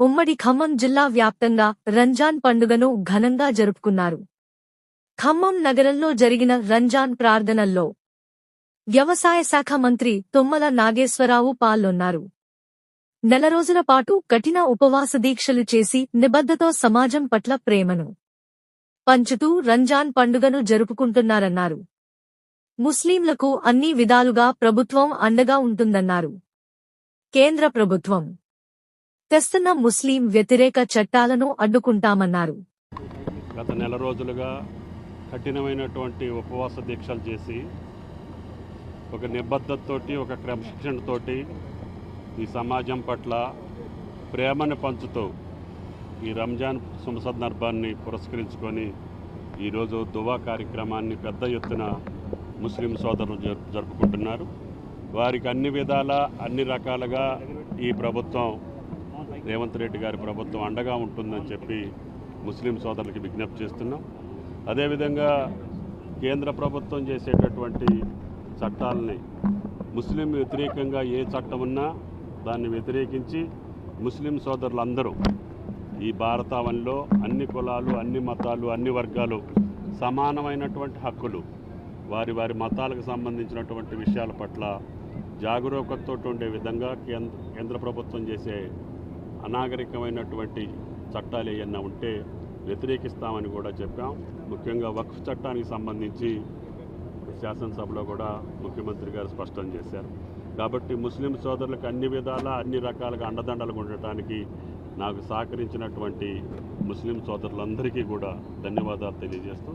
ఉమ్మడి ఖమ్మం జిల్లా వ్యాప్తంగా రంజాన్ పండుగను ఘనంగా జరుపుకున్నారు. ఖమ్మం నగరంలో జరిగిన రంజాన్ ప్రార్థనల్లో వ్యవసాయ శాఖ మంత్రి తుమ్మల నాగేశ్వరరావు పాల్గొన్నారు. నెల రోజుల పాటు కఠిన ఉపవాస దీక్షలు చేసి నిబద్ధతో సమాజం పట్ల ప్రేమను పంచుతూ రంజాన్ పండుగను జరుపుకుంటున్నారన్నారు. ముస్లింలకు అన్ని విధాలుగా ప్రభుత్వం అండగా ఉంటుందన్నారు. కేంద్ర ప్రభుత్వం తెస్తున్న ముస్లిం వ్యతిరేక చట్టాలను అడ్డుకుంటామన్నారు. గత నెల రోజులుగా కఠినమైనటువంటి ఉపవాస దీక్షలు చేసి ఒక నిబద్ధతతోటి ఒక క్రమశిక్షణతోటి ఈ సమాజం పట్ల ప్రేమను పంచుతూ ఈ రంజాన్ శుభ సందర్భాన్ని పురస్కరించుకొని ఈరోజు దువా కార్యక్రమాన్ని పెద్ద ఎత్తున ముస్లిం సోదరులు జరుపుకుంటున్నారు. వారికి అన్ని విధాల అన్ని రకాలుగా ఈ ప్రభుత్వం రేవంత్ రెడ్డి గారి ప్రభుత్వం అండగా ఉంటుందని చెప్పి ముస్లిం సోదరులకి విజ్ఞప్తి చేస్తున్నాం. అదేవిధంగా కేంద్ర ప్రభుత్వం చేసేటటువంటి చట్టాలని ముస్లిం వ్యతిరేకంగా ఏ చట్టం ఉన్నా దాన్ని వ్యతిరేకించి ముస్లిం సోదరులందరూ ఈ భారతావనిలో అన్ని కులాలు అన్ని మతాలు అన్ని వర్గాలు సమానమైనటువంటి హక్కులు వారి వారి మతాలకు సంబంధించినటువంటి విషయాల పట్ల జాగరూకతతో ఉండే విధంగా కేంద్ర కేంద్ర ప్రభుత్వం చేసే అనాగరికమైనటువంటి చట్టాలు ఏమన్నా ఉంటే వ్యతిరేకిస్తామని కూడా చెప్పాం. ముఖ్యంగా వక్ఫ్ చట్టానికి సంబంధించి శాసనసభలో కూడా ముఖ్యమంత్రి గారు స్పష్టం చేశారు. కాబట్టి ముస్లిం సోదరులకు అన్ని విధాలా అన్ని రకాలుగా అండదండలుగా ఉండటానికి నాకు సహకరించినటువంటి ముస్లిం సోదరులందరికీ కూడా ధన్యవాదాలు తెలియజేస్తూ